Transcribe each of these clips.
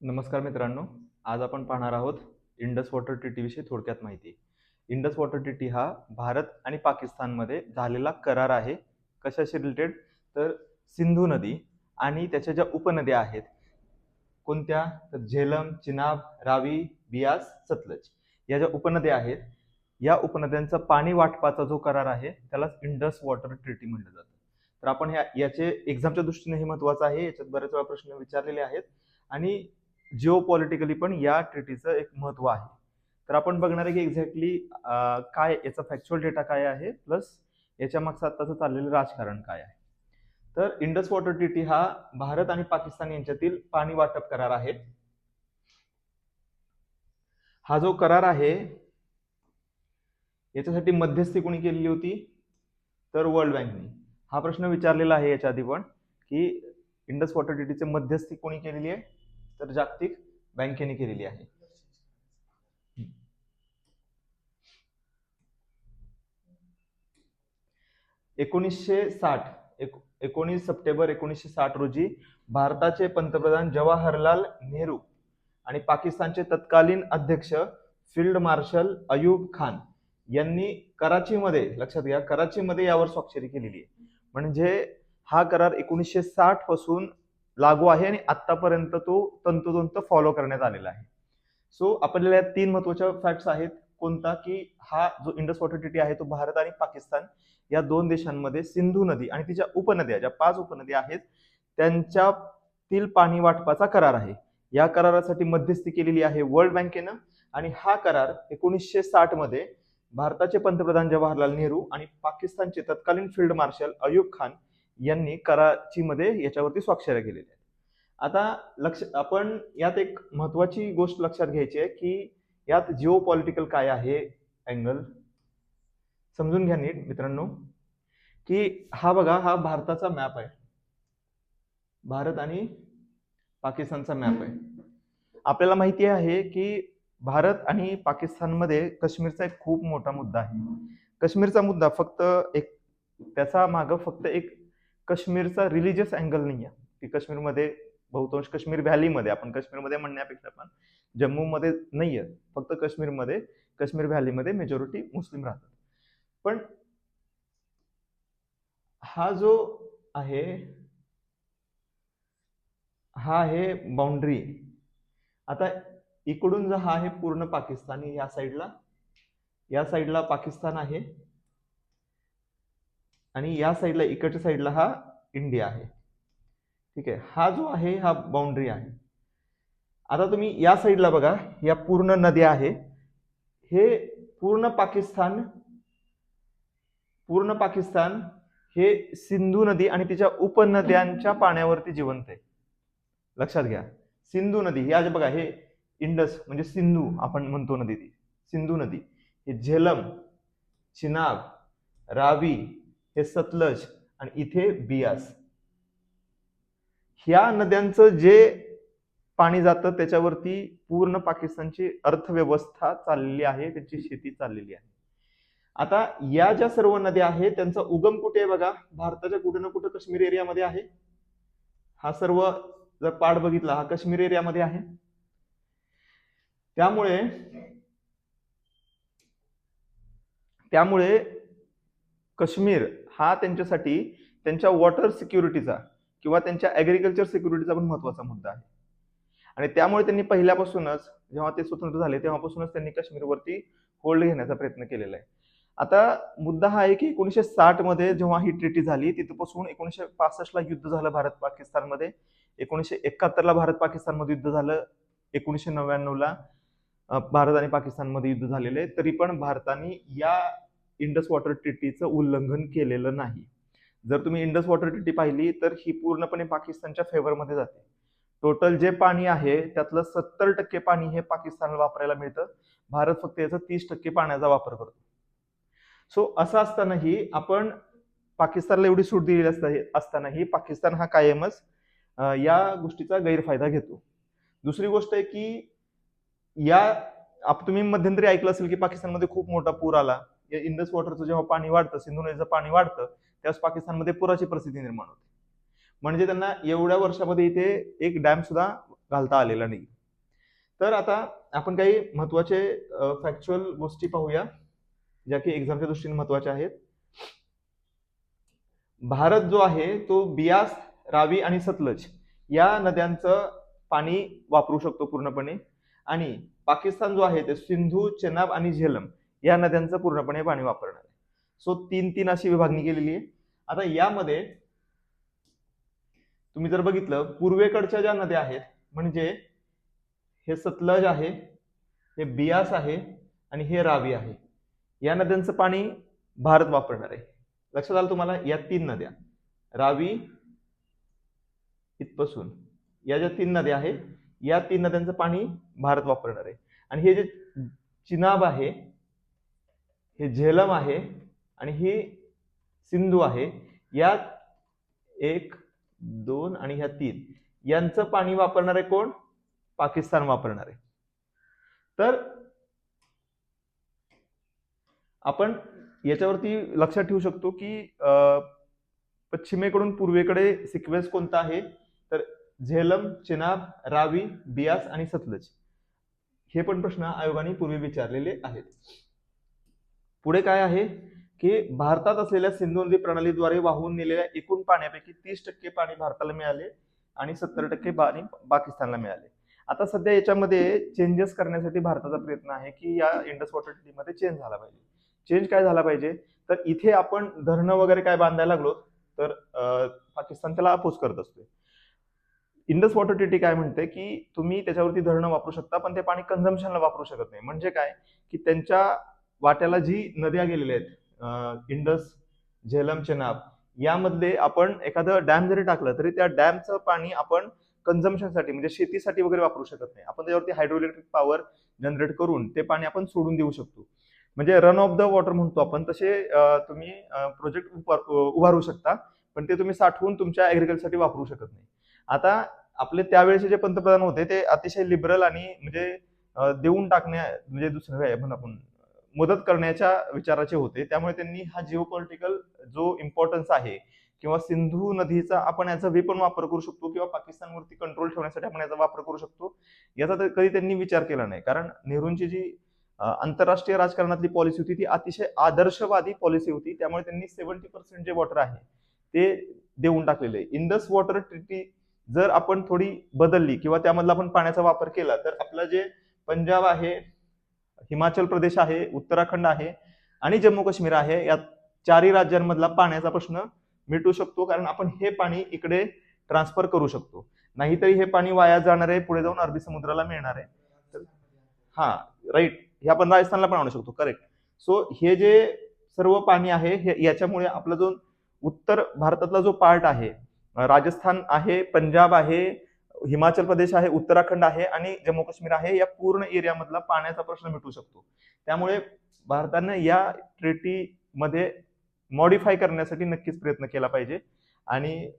नमस्कार मित्रांनो आज आपण पाहणार आहोत इंडस वॉटर ट्रिटी विषयी थोडक्यात माहिती. इंडस वॉटर ट्रिटी हा भारत आणि पाकिस्तानमध्ये झालेला करार आहे. कशाशी रिलेटेड तर सिंधू नदी आणि त्याच्या ज्या उपनद्या आहेत कोणत्या? तर झेलम चिनाब रावी बियास सतलज या ज्या उपनद्या आहेत या उपनद्यांचा पाणी वाटपाचा जो करार आहे त्यालाच इंडस वॉटर ट्रिटी म्हटलं जातं. तर आपण ह्या याचे एक्झामच्या दृष्टीने हे महत्वाचं आहे. याच्यात बरेच वेळा प्रश्न विचारलेले आहेत. आणि जिओ पॉलिटिकली पण या ट्रिटीचं एक महत्त्व आहे. तर आपण बघणार आहे की एक्झॅक्टली काय याचा फॅक्च्युअल डेटा काय आहे प्लस याच्या मागचं आत्ताचं चाललेलं राजकारण काय आहे. तर इंडस वॉटर ट्रिटी हा भारत आणि पाकिस्तान यांच्यातील पाणी वाटप करार आहे. हा जो करार आहे याच्यासाठी मध्यस्थी कोणी केलेली होती? तर वर्ल्ड बँकने हा प्रश्न विचारलेला आहे याच्या आधी पण की इंडस वॉटर ट्रिटीचे मध्यस्थी कोणी केलेली आहे? तर जागतिक बँकेने केलेली आहे. एकोणीसशे साठ एकोणीस सप्टेंबर एकोणीसशे साठ रोजी भारताचे पंतप्रधान जवाहरलाल नेहरू आणि पाकिस्तानचे तत्कालीन अध्यक्ष फील्ड मार्शल अयूब खान यांनी कराचीमध्ये लक्षात घ्या कराचीमध्ये यावर स्वाक्षरी केलेली आहे. म्हणजे हा करार एकोणीसशे साठपासून लागू आहे आणि आतापर्यंत तो तंतोतंत फॉलो करण्यात आलेला आहे. सो आपल्याला या तीन महत्त्वाच्या फॅक्ट्स आहेत. कोणता? की हा जो इंडस वॉटर ट्रिटी आहे तो भारत आणि पाकिस्तान या दोन देशांमध्ये सिंधू नदी आणि तिच्या उपनद्या ज्या पाच उपनद्या आहेत त्यांच्यातील पाणी वाटपाचा करार आहे. या करारासाठी मध्यस्थी केलेली आहे वर्ल्ड बँकेनं आणि हा करार एकोणीसशे साठमध्ये भारताचे पंतप्रधान जवाहरलाल नेहरू आणि पाकिस्तानचे तत्कालीन फील्ड मार्शल अयूब खान यांनी कराचीमध्ये याच्यावरती स्वाक्षऱ्या केलेल्या आहेत. आता लक्ष आपण यात एक महत्वाची गोष्ट लक्षात घ्यायची आहे की यात जिओ पॉलिटिकल काय आहे? अँगल समजून घ्या नीट मित्रांनो. की हा बघा हा भारताचा मॅप आहे. भारत आणि पाकिस्तानचा मॅप आहे. आपल्याला माहिती आहे की भारत आणि पाकिस्तानमध्ये काश्मीरचा एक खूप मोठा मुद्दा आहे. काश्मीरचा मुद्दा फक्त एक त्याचा मागं फक्त एक काश्मीरचा रिलिजियस अँगल नाही आहे की काश्मीरमध्ये बहुतांश काश्मीर व्हॅलीमध्ये आपण काश्मीरमध्ये म्हणण्यापेक्षा पण जम्मूमध्ये नाही आहे फक्त काश्मीरमध्ये काश्मीर व्हॅलीमध्ये मेजॉरिटी मुस्लिम राहतात. पण हा जो आहे हा आहे बाउंड्री आता इकडून जो हा आहे पूर्ण पाकिस्तानी या साईडला या साईडला पाकिस्तान आहे आणि या साईडला इकडच्या साईडला हा इंडिया आहे. ठीक आहे? हा जो आहे हा बाउंड्री आहे. आता तुम्ही या साईडला बघा या पूर्ण नद्या आहे. हे पूर्ण पाकिस्तान पूर्ण पाकिस्तान हे सिंधू नदी आणि तिच्या उपनद्यांच्या पाण्यावरती जिवंत आहे. लक्षात घ्या. सिंधू नदी ही आज बघा हे इंडस म्हणजे सिंधू आपण म्हणतो नदी ती सिंधू नदी. हे झेलम चिनाब रावी हे सतलज आणि इथे बियास. ह्या नद्यांचं जे पाणी जातं त्याच्यावरती पूर्ण पाकिस्तानची अर्थव्यवस्था चाललेली आहे त्यांची शेती चाललेली आहे. आता या ज्या सर्व नद्या आहेत त्यांचा उगम कुठे आहे बघा? भारताच्या कुठे ना कुठे काश्मीर एरियामध्ये आहे. हा सर्व जर पाठ बघितला हा काश्मीर एरियामध्ये आहे. त्यामुळे त्यामुळे काश्मीर हा त्यांच्यासाठी त्यांच्या वॉटर सिक्युरिटीचा किंवा त्यांच्या ॲग्रिकल्चर सिक्युरिटीचा पण महत्त्वाचा मुद्दा आहे. आणि त्यामुळे त्यांनी पहिल्यापासूनच जेव्हा ते स्वतंत्र झाले तेव्हापासूनच त्यांनी काश्मीरवरती होल्ड घेण्याचा प्रयत्न केलेला आहे. आता मुद्दा हा आहे की एकोणीसशे साठमध्ये जेव्हा ही ट्रिटी झाली तिथपासून एकोणीसशे पासष्टला युद्ध झालं भारत पाकिस्तानमध्ये एकोणीसशे एकाहत्तरला भारत पाकिस्तानमध्ये युद्ध झालं. एकोणीसशे नव्याण्णवला भारत आणि पाकिस्तानमध्ये युद्ध झालेले आहे. तरी पण भारताने या इंडस वॉटर ट्रिटीचं उल्लंघन केलेलं नाही. जर तुम्ही इंडस वॉटर ट्रिटी पाहिली तर ही पूर्णपणे पाकिस्तानच्या फेवरमध्ये जाते. टोटल जे पाणी आहे त्यातलं सत्तर टक्के पाणी हे पाकिस्तानला वापरायला मिळतं. भारत फक्त याचा तीस टक्के पाण्याचा वापर करतो. सो असं असतानाही आपण पाकिस्तानला एवढी सूट दिलेली असता असतानाही पाकिस्तान हा कायमच या गोष्टीचा गैरफायदा घेतो. दुसरी गोष्ट आहे की या आप तुम्ही मध्यंतरी ऐकलं असेल की पाकिस्तानमध्ये खूप मोठा पूर आला. इंडस वॉटरचं जेव्हा पाणी वाढतं सिंधू नदीचं पाणी वाढतं त्यावेळेस पाकिस्तानमध्ये पुराची परिस्थिती निर्माण होते. म्हणजे त्यांना एवढ्या वर्षामध्ये इथे एक डॅम सुद्धा घालता आलेला नाही. तर आता आपण काही महत्त्वाचे फॅक्च्युअल गोष्टी पाहूया ज्या की एक्झामच्या दृष्टीने महत्त्वाच्या आहेत. भारत जो आहे तो बियास रावी आणि सतलज या नद्यांचं पाणी वापरू शकतो पूर्णपणे. आणि पाकिस्तान जो आहे ते सिंधू चेनाब आणि झेलम या नद्यांचं पूर्णपणे पाणी वापरणार आहे. सो तीन तीन अशी विभागणी केलेली आहे. आता यामध्ये तुम्ही जर बघितलं पूर्वेकडच्या ज्या नद्या आहेत म्हणजे हे सतलज आहे हे बियास आहे आणि हे रावी आहे. या नद्यांचं पाणी भारत वापरणार आहे. लक्षात आलं तुम्हाला? या तीन नद्या. रावी इथपासून. या ज्या तीन नद्या आहेत या तीन नद्यांचं पाणी भारत वापरणार आहे. आणि हे जे चिनाब आहे हे झेलम आहे आणि ही सिंधू आहे. या एक दोन आणि ह्या तीन. यांचं पाणी वापरणार आहे कोण? पाकिस्तान वापरणार. आहे तर आपण याच्यावरती लक्षात ठेवू शकतो की पश्चिमेकडून पूर्वेकडे सिक्वेन्स कोणता आहे? तर झेलम चिनाब रावी बियास आणि सतलज. हे पण प्रश्न आयोगाने पूर्वी विचारलेले आहेत. पुढे काय आहे? की भारतात असलेल्या सिंधू नदी प्रणालीद्वारे वाहून नेलेल्या एकूण पाण्यापैकी तीस टक्के पाणी भारताला मिळाले आणि सत्तर टक्के पाणी पाकिस्तानला मिळाले. आता सध्या याच्यामध्ये चेंजेस करण्यासाठी भारताचा प्रयत्न आहे की या इंडस वॉटरमध्ये चेंज झाला पाहिजे. चेंज काय झाला पाहिजे? तर इथे आपण धरणं वगैरे काय बांधायला लागलो तर पाकिस्तान त्याला अपोज करत असतोय. इंडस वॉटर ट्रिटी काय म्हणते की तुम्ही त्याच्यावरती धरणं वापरू शकता पण ते पाणी कन्झम्पशनला वापरू शकत नाही. म्हणजे काय? की त्यांच्या वाट्याला जी नद्या गेलेल्या आहेत इंडस झेलम चेनाब यामधले आपण एखादं डॅम जरी टाकलं तरी त्या डॅमचं पाणी आपण कन्झम्पशनसाठी म्हणजे शेतीसाठी वगैरे वापरू शकत नाही. आपण त्याच्यावरती हायड्रो इलेक्ट्रिक पॉवर जनरेट करून ते पाणी आपण सोडून देऊ शकतो. म्हणजे रन ऑफ द वॉटर म्हणतो आपण तसे तुम्ही प्रोजेक्ट उभारू शकता पण ते तुम्ही साठवून तुमच्या ॲग्रिकल्चरसाठी वापरू शकत नाही. आता आपले त्यावेळेचे जे पंतप्रधान होते ते अतिशय लिबरल आणि म्हणजे देऊन टाकण्या म्हणजे दुसरं काय म्हणून आपण मदत करण्याच्या विचाराचे होते. त्यामुळे त्यांनी हा जिओ पॉलिटिकल जो इम्पॉर्टन्स आहे किंवा सिंधू नदीचा आपण याचा वेपन वापर करू शकतो किंवा पाकिस्तानवरती कंट्रोल ठेवण्यासाठी आपण याचा वापर करू शकतो याचा तर कधी त्यांनी विचार केला नाही. कारण नेहरूंची जी आंतरराष्ट्रीय राजकारणातली पॉलिसी होती ती अतिशय आदर्शवादी पॉलिसी होती. त्यामुळे त्यांनी सेव्हन्टी पर्सेंट जे वॉटर आहे ते देऊन टाकलेले. इंडस वॉटर ट्रिटी जर आपण थोडी बदलली किंवा त्यामधला आपण पाण्याचा वापर केला तर आपलं जे पंजाब आहे हिमाचल प्रदेश आहे उत्तराखंड आहे आणि जम्मू काश्मीर आहे. या चारही राज्यांमधला पाण्याचा प्रश्न मिटू शकतो कारण आपण हे पाणी इकडे ट्रान्सफर करू शकतो. नाहीतरी हे पाणी वाया जाणार आहे पुढे जाऊन अरबी समुद्राला मिळणार. आहे तर- हा राईट हे आपण राजस्थानला पण आणू शकतो करेक्ट सो हे जे सर्व पाणी आहे हे याच्यामुळे आपला जो उत्तर भारतातला जो पार्ट आहे राजस्थान आहे पंजाब आहे हिमाचल प्रदेश आहे उत्तराखंड आहे आणि जम्मू काश्मीर आहे या पूर्ण एरियामधला पाण्याचा प्रश्न मिटू शकतो. त्यामुळे भारतानं या ट्रेटीमध्ये मॉडीफाय करण्यासाठी नक्कीच प्रयत्न केला पाहिजे. आणि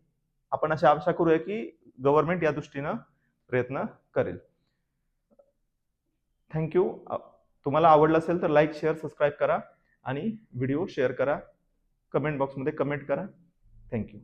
आपण अशी आशा करूया की गव्हर्नमेंट या दृष्टीनं प्रयत्न करेल. थँक्यू तुम्हाला आवडलं असेल तर लाईक शेअर सबस्क्राईब करा आणि व्हिडिओ शेअर करा. कमेंट बॉक्समध्ये कमेंट करा. Thank you